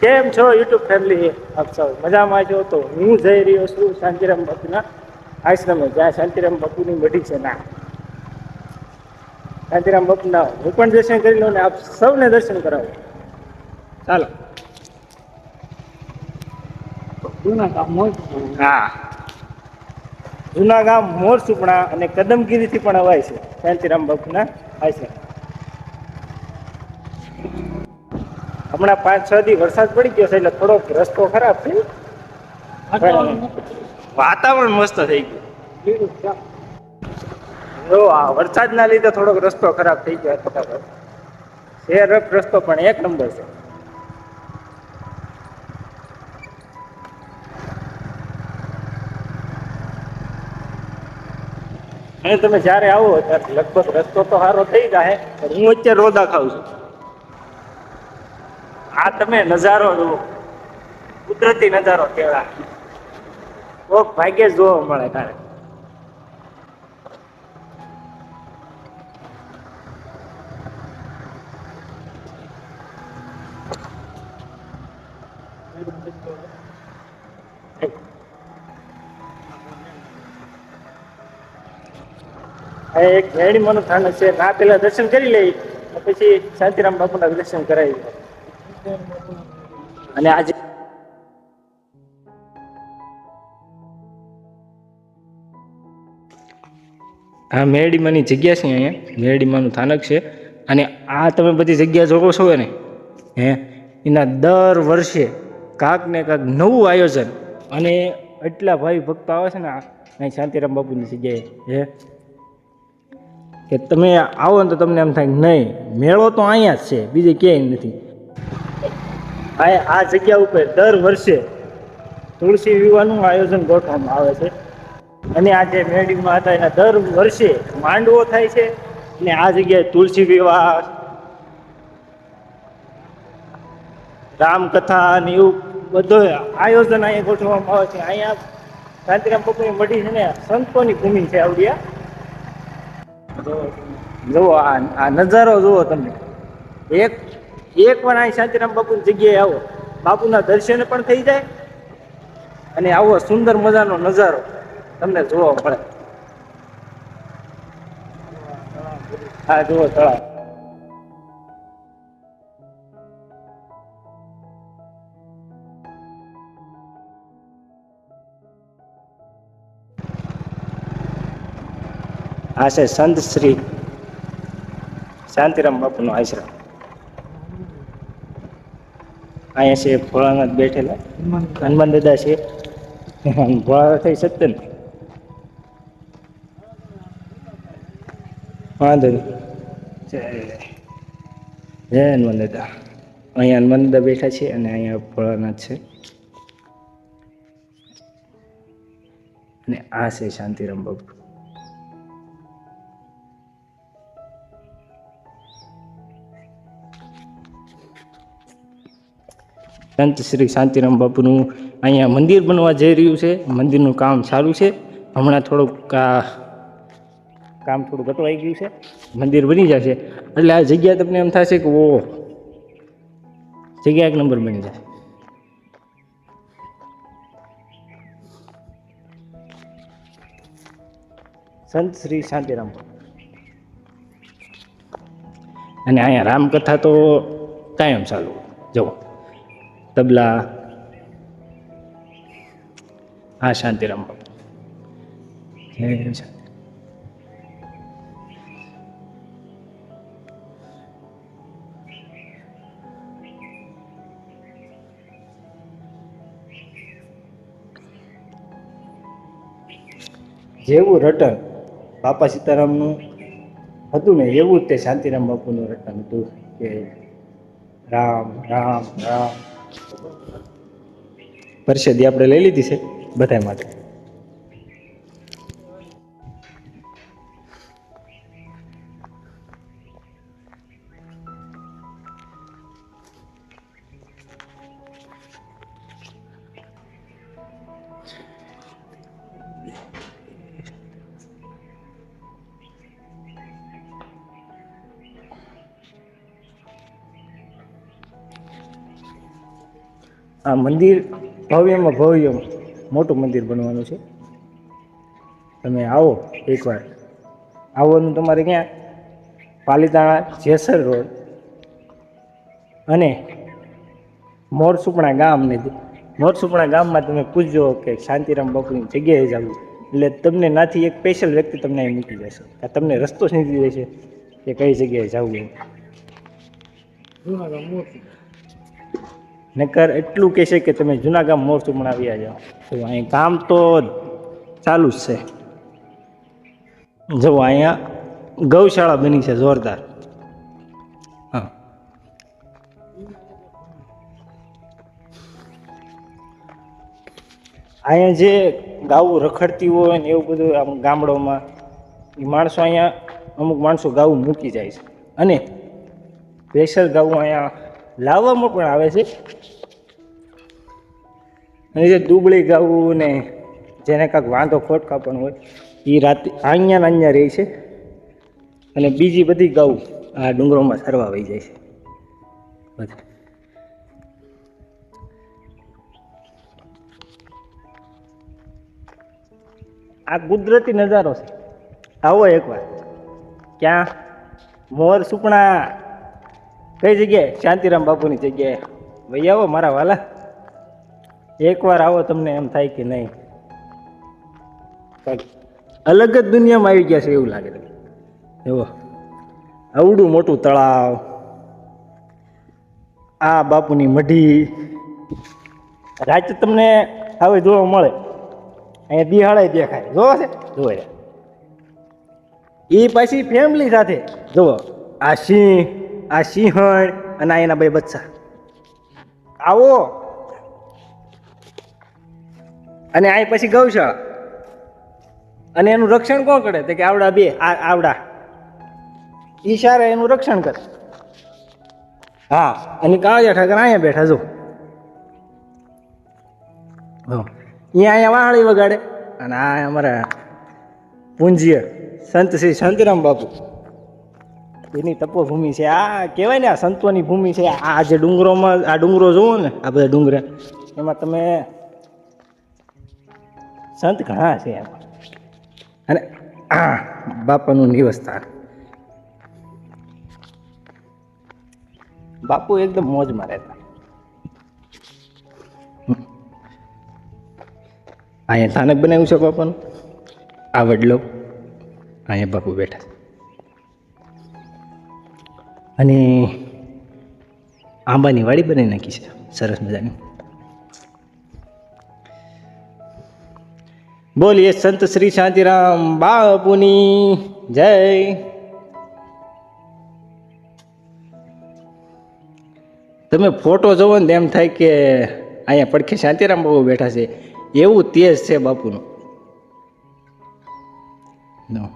કેમ છો YouTube family? આપ સૌ મજામાં છો? તો હું જઈ રહ્યો છું શાંતિરામ બાપુના આશ્રમે જ્યાં શાંતિરામ બાપુની મઢી છે ના. શાંતિરામ બાપુના હું પણ દર્શન કરી લઉં ને આપ સૌને દર્શન કરાવો. ચાલો. હા. જૂના ગામ મોર સુપણા અને કદમગીરીથી પણ અવાય છે શાંતિરામ બાપુના આશ્રમ. હમણાં પાંચ છ દી વરસાદ પડી ગયો છે એટલે થોડોક રસ્તો ખરાબ છે. વાતાવરણ મસ્ત થઈ ગયું. જો આ વરસાદના લીધે થોડોક રસ્તો ખરાબ થઈ ગયો ફટાફટ શહેર રસ્તો પણ એક નંબર છે. અને તમે જ્યારે આવો ત્યારે લગભગ રસ્તો તો સારો થઈ જાય પણ હું અત્યારે રોદા ખાઉં છું. આ તમે નજારો જુઓ. કુદરતી નજારો કેવા કોક ભાગ્યે જોવા મળે તારે. એક ઘેડી મનું થાન છે. ના પેલા દર્શન કરી લઈ, પછી શાંતિરામ બાપુના દર્શન કરાવી. અને આજે હા, મેરડીમાંની જગ્યા છે અહીંયા. મેરડીમાંનું સ્થાનક છે. અને આ તમે બધી જગ્યા જોવો છો ને હે? એના દર વર્ષે કાંક ને કાંક નવું આયોજન. અને એટલા ભાઈ ભક્તો આવે છે ને અહીં શાંતિરામ બાપુની જગ્યાએ, હે? કે તમે આવો ને તો તમને એમ થાય નહીં, મેળો તો અહીંયા જ છે, બીજે ક્યાંય નથી. આ જગ્યા ઉપર દર વર્ષે તુલસી વિવાહનું આયોજન ગોઠવવામાં આવે છે. અને આ જે મેળીમાં હતા, એના દર વર્ષે માંડવો થાય છે અને આ જગ્યાએ તુલસી વિવાહ, રામકથા અને એવું બધું આયોજન અહીંયા ગોઠવવામાં આવે છે. અહીંયા શાંતિરામ બાપુની મઢી છે ને, સંતોની ભૂમિ છે આવડિયા. જુઓ આ નજારો જુઓ તમે. એક એક વાર અહીં શાંતિરામ બાપુની જગ્યાએ આવો. બાપુના દર્શન પણ થઈ જાય અને આવો સુંદર મજાનો નજારો તમને જોવા મળે. હા, જુઓ તળાવ. આ છે સંત શ્રી શાંતિરામ બાપુનો આશ્રમ. અહીંયા છે, ભોળાનાથ બેઠેલા. હનુમાન દાદા છે ભોળા થઈ સત્તન વાંધો જય હનુમાન દાદા અહીંયા હનુમાન દાદા બેઠા છે અને અહીંયા ભોળાનાથ છે. અને આ છે શાંતિરામ બાપુ. સંત શ્રી શાંતિરામ બાપુનું અહીંયા મંદિર બનવા જઈ રહ્યું છે. મંદિરનું કામ ચાલુ છે. હમણાં થોડુંક કામ થોડું ઘટવાઈ ગયું છે. મંદિર બની જશે. એટલે આ જગ્યા તમને એમ થશે કે ઓ જગ્યા એક નંબર બની જાય સંત શ્રી શાંતિરામ. અને અહીંયા રામકથા તો કાયમ ચાલુ. જવો તબલા. હા શાંતિરામ બાપુ. જેવું રટન બાપા સીતારામનું હતું ને, એવું જ તે શાંતિરામ બાપુનું રટન હતું કે રામ રામ રામ. પરસેદી આપણે લઈ લીધી છે બધા માટે. આ મંદિર ભવ્યમાં ભવ્ય મોટું મંદિર બનવાનું છે. તમે આવો એકવાર. આવવાનું તમારે ક્યાં? પાલીતાણા જેસર રોડ અને મોરસુપણા ગામ ને મોરસુપણા ગામમાં તમે પૂછજો કે શાંતિરામ બાપુની જગ્યાએ જવું એટલે તમને નાથી એક સ્પેશિયલ વ્યક્તિ તમને અહીં મૂકી જશે. કે તમને રસ્તો સમજી જશે કે કઈ જગ્યાએ જવું એમ. નકર એટલું કહેશે કે તમે જૂના ગામ મોરસુપણા આવ્યા જાઓ તો અહીં કામ તો ચાલુ જ છે. જુઓ અહીંયા ગૌશાળા બની છે જોરદાર. હા. અહીંયા જે ગાવું રખડતી હોય ને એવું બધું આમ ગામડોમાં એ માણસો અહીંયા અમુક માણસો ગાવું મૂકી જાય છે. અને પ્રેશર ગાવું અહીંયા લાવવામાં પણ આવે છે. અને જે દુબળી ગાવું ને જેને કાંઈક વાંધો ખોટકા પણ હોય એ રાતે અહીંયા અહીંયા રહે છે. અને બીજી બધી ગાઉ આ ડુંગરોમાં સરવા વહી જાય છે. આ કુદરતી નજારો છે. આવો એકવાર. ક્યાં? મોર સુપણા. કઈ જગ્યાએ? શાંતિરામ બાપુની જગ્યાએ. ભાઈ આવો મારા વાલા. એકવાર આવો તમને એમ થાય કે નહીં. અલગ જ દુનિયામાં આવી ગયા છે એવું લાગે છે એવો. આવડું મોટું તળાવ. આ બાપુની મઢી. રાત તમને હવે જોવા મળે. અહીંયા દિહાળે દેખાય. જોવો છે? જોવે એ પાછી ફેમિલી સાથે. જુઓ આ સિંહ. આ સિંહણ અને આ એના બે બચ્ચા. આવો. અને આ પછી ગૌશાળા અને એનું રક્ષણ કોણ કરે? તો કે આવડા બે આવડા. ઈશારે એનું રક્ષણ કરે. હા, અને કાળિયા ઠાકર અહીંયા બેઠા, જો. અહીંયા અહીંયા વાહળી વગાડે. અને આ અમારા પૂંજીય સંત શ્રી શાંતિરામ બાપુ. એની તપોભૂમિ છે. આ કહેવાય ને આ સંતોની ભૂમિ છે. આ જે ડુંગરોમાં, આ ડુંગરો જોવો ને, આ બધા ડુંગરા. એમાં તમે સંત ઘણા છે અને આ બાપાનું નિવસ્થાન બાપુ એકદમ મોજમાં રહેતા. અહીંયા સ્થાનક બનાવ્યું છે બાપાનું? આ વડલો. અહીંયા બાપુ બેઠા છે. અને આંબાની વાડી બનાવી નાખી છે. સરસ મજાની. બોલીએ સંત શ્રી શાંતિરામ બાપુની જય. તમે ફોટો જોવો ને એમ થાય કે અહીંયા પડખે શાંતિરામ બાપુ બેઠા છે. એવું તેજ છે બાપુનું. નો